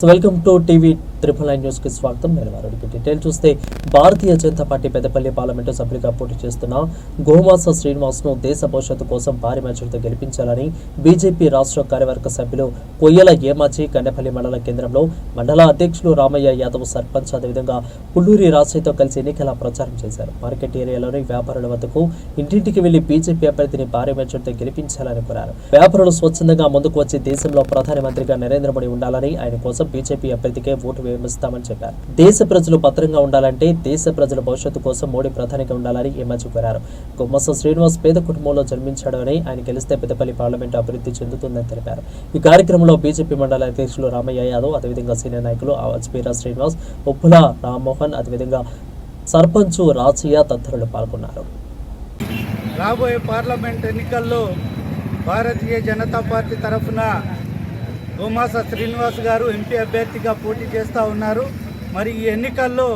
So welcome to TV triple nine న్యూస్కి స్వాగతం. నేను వారికి డీటెయిల్ చూస్తే భారతీయ జనతా పార్టీ పెద్దపల్లి పార్లమెంటు సభ్యుడిగా పోటీ చేస్తున్న గోమాస శ్రీనివాస్ను దేశ భవిష్యత్తు కోసం భారీ మెజార్టీతో గెలిపించాలని బీజేపీ రాష్ట్ర కార్యవర్గ సభ్యులు కొయ్యల ఏమాచి కన్నెపల్లి మండల కేంద్రంలో మండల అధ్యక్షులు రామయ్య యాదవ్ సర్పంచ్ అదేవిధంగా పుల్లూరి రాజయ్యతో కలిసి ఎన్నికల ప్రచారం చేశారు. మార్కెట్ ఏరియాలోని వ్యాపారుల వద్దకు ఇంటింటికి వెళ్ళి బీజేపీ అభ్యర్థిని భారీ మెజార్టీతో గెలిపించాలని కోరారు. వ్యాపారులు స్వచ్ఛందంగా ముందుకు వచ్చి దేశంలో ప్రధానమంత్రిగా నరేంద్ర మోడీ ఉండాలని ఆయన కోసం బీజేపీ అభ్యర్థికే ఓటు విమర్శిస్తామని చెప్పారు. దేశ ప్రజలు భద్రంగా ఉండాలంటే దేశ ప్రజల భవిష్యత్తు కోసం మోడీ ప్రధానిగా ఉండాలని ఎమ్మెల్యే కోరారు. గుమ్మసం శ్రీనివాస్ పేద కుటుంబంలో జన్మించాడు అని ఆయన గెలిస్తే పెద్దపల్లి పార్లమెంటు అభివృద్ధి చెందుతుందని తెలిపారు. ఈ కార్యక్రమంలో బీజేపీ మండల అధ్యక్షులు రామయ్య యాదవ్ అదేవిధంగా సీనియర్ నాయకులు అజ్మీరా శ్రీనివాస్ ఉప్పుల రామ్మోహన్ అదేవిధంగా సర్పంచ్ రాజయ్య తదితరులు పాల్గొన్నారు. రాబోయే పార్లమెంట్ ఎన్నికల్లో భారతీయ జనతా పార్టీ తరఫున ఉమాస శ్రీనివాస్ గారు ఎంపీ అభ్యర్థిగా పోటీ చేస్తూ ఉన్నారు. మరి ఈ ఎన్నికల్లో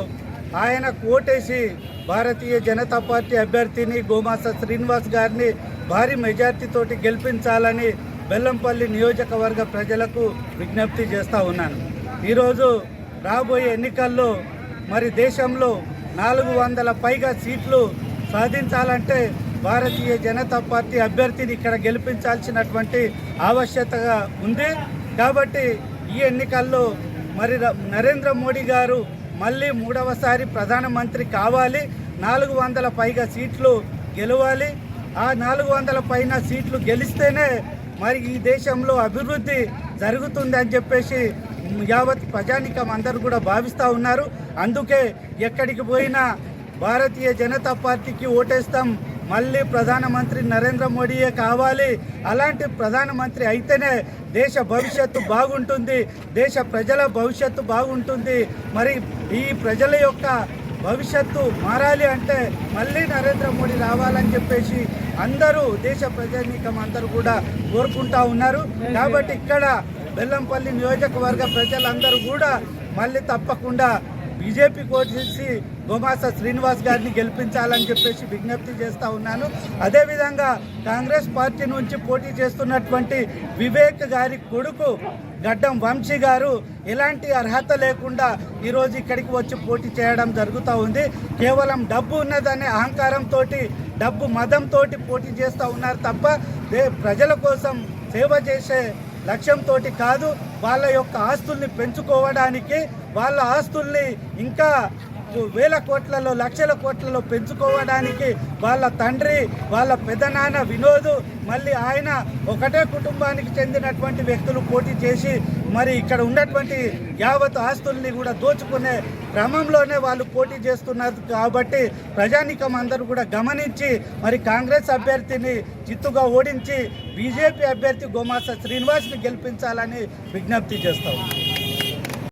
ఆయన ఓటేసి భారతీయ జనతా పార్టీ అభ్యర్థిని గోమాస శ్రీనివాస్ గారిని భారీ మెజార్టీతోటి గెలిపించాలని బెల్లంపల్లి నియోజకవర్గ ప్రజలకు విజ్ఞప్తి చేస్తూ ఉన్నాను. ఈరోజు రాబోయే ఎన్నికల్లో మరి దేశంలో నాలుగు వందల పైగా సీట్లు సాధించాలంటే భారతీయ జనతా పార్టీ అభ్యర్థిని ఇక్కడ గెలిపించాల్సినటువంటి ఆవశ్యకత ఉంది. కాబట్టి ఈ ఎన్నికల్లో మరి ర- నరేంద్ర మోడీ గారు మళ్ళీ మూడవసారి ప్రధానమంత్రి కావాలి. నాలుగు వందల పైగా సీట్లు గెలవాలి. ఆ నాలుగు వందల పైన సీట్లు గెలిస్తేనే మరి ఈ దేశంలో అభివృద్ధి జరుగుతుంది అని చెప్పేసి యావత్ ప్రజానికం అందరూ కూడా భావిస్తూ ఉన్నారు. అందుకే ఎక్కడికి పోయినా భారతీయ జనతా పార్టీకి ఓటేస్తాం. మళ్ళీ ప్రధానమంత్రి నరేంద్ర మోడీయే కావాలి. అలాంటి ప్రధానమంత్రి అయితేనే దేశ భవిష్యత్తు బాగుంటుంది. దేశ ప్రజల భవిష్యత్తు బాగుంటుంది. మరి ఈ ప్రజల యొక్క భవిష్యత్తు మారాలి అంటే మళ్ళీ నరేంద్ర మోడీ రావాలని చెప్పేసి అందరూ దేశ ప్రజానీకం అందరూ కూడా కోరుకుంటా ఉన్నారు. కాబట్టి ఇక్కడ బెల్లంపల్లి నియోజకవర్గ ప్రజలందరూ కూడా మళ్ళీ తప్పకుండా బీజేపీ ఓటేసి గోమాస శ్రీనివాస్ గారిని గెలిపించాలని చెప్పేసి విజ్ఞప్తి చేస్తూ ఉన్నాను. అదేవిధంగా కాంగ్రెస్ పార్టీ నుంచి పోటీ చేస్తున్నటువంటి వివేక్ గారి కొడుకు గడ్డం వంశీ గారు ఎలాంటి అర్హత లేకుండా ఈరోజు ఇక్కడికి వచ్చి పోటీ చేయడం జరుగుతూ ఉంది. కేవలం డబ్బు ఉన్నదనే అహంకారంతో డబ్బు మదంతో పోటీ చేస్తూ ఉన్నారు తప్ప ప్రజల కోసం సేవ చేసే లక్ష్యంతో కాదు వాళ్ళ యొక్క ఆస్తుల్ని పెంచుకోవడానికి వాళ్ళ ఆస్తుల్ని ఇంకా వేల కోట్లలో లక్షల కోట్లలో పెంచుకోవడానికి వాళ్ళ తండ్రి వాళ్ళ పెదనాన్న వినోద్ మళ్ళీ ఆయన ఒకటే కుటుంబానికి చెందినటువంటి వ్యక్తులు పోటీ చేసి మరి ఇక్కడ ఉన్నటువంటి యావత్ ఆస్తుల్ని కూడా దోచుకునే క్రమంలోనే వాళ్ళు పోటీ చేస్తున్నారు కాబట్టి ప్రజానికం అందరూ కూడా గమనించి మరి కాంగ్రెస్ అభ్యర్థిని చిత్తుగా ఓడించి బీజేపీ అభ్యర్థి గోమాస శ్రీనివాస్ని గెలిపించాలని విజ్ఞప్తి చేస్తాం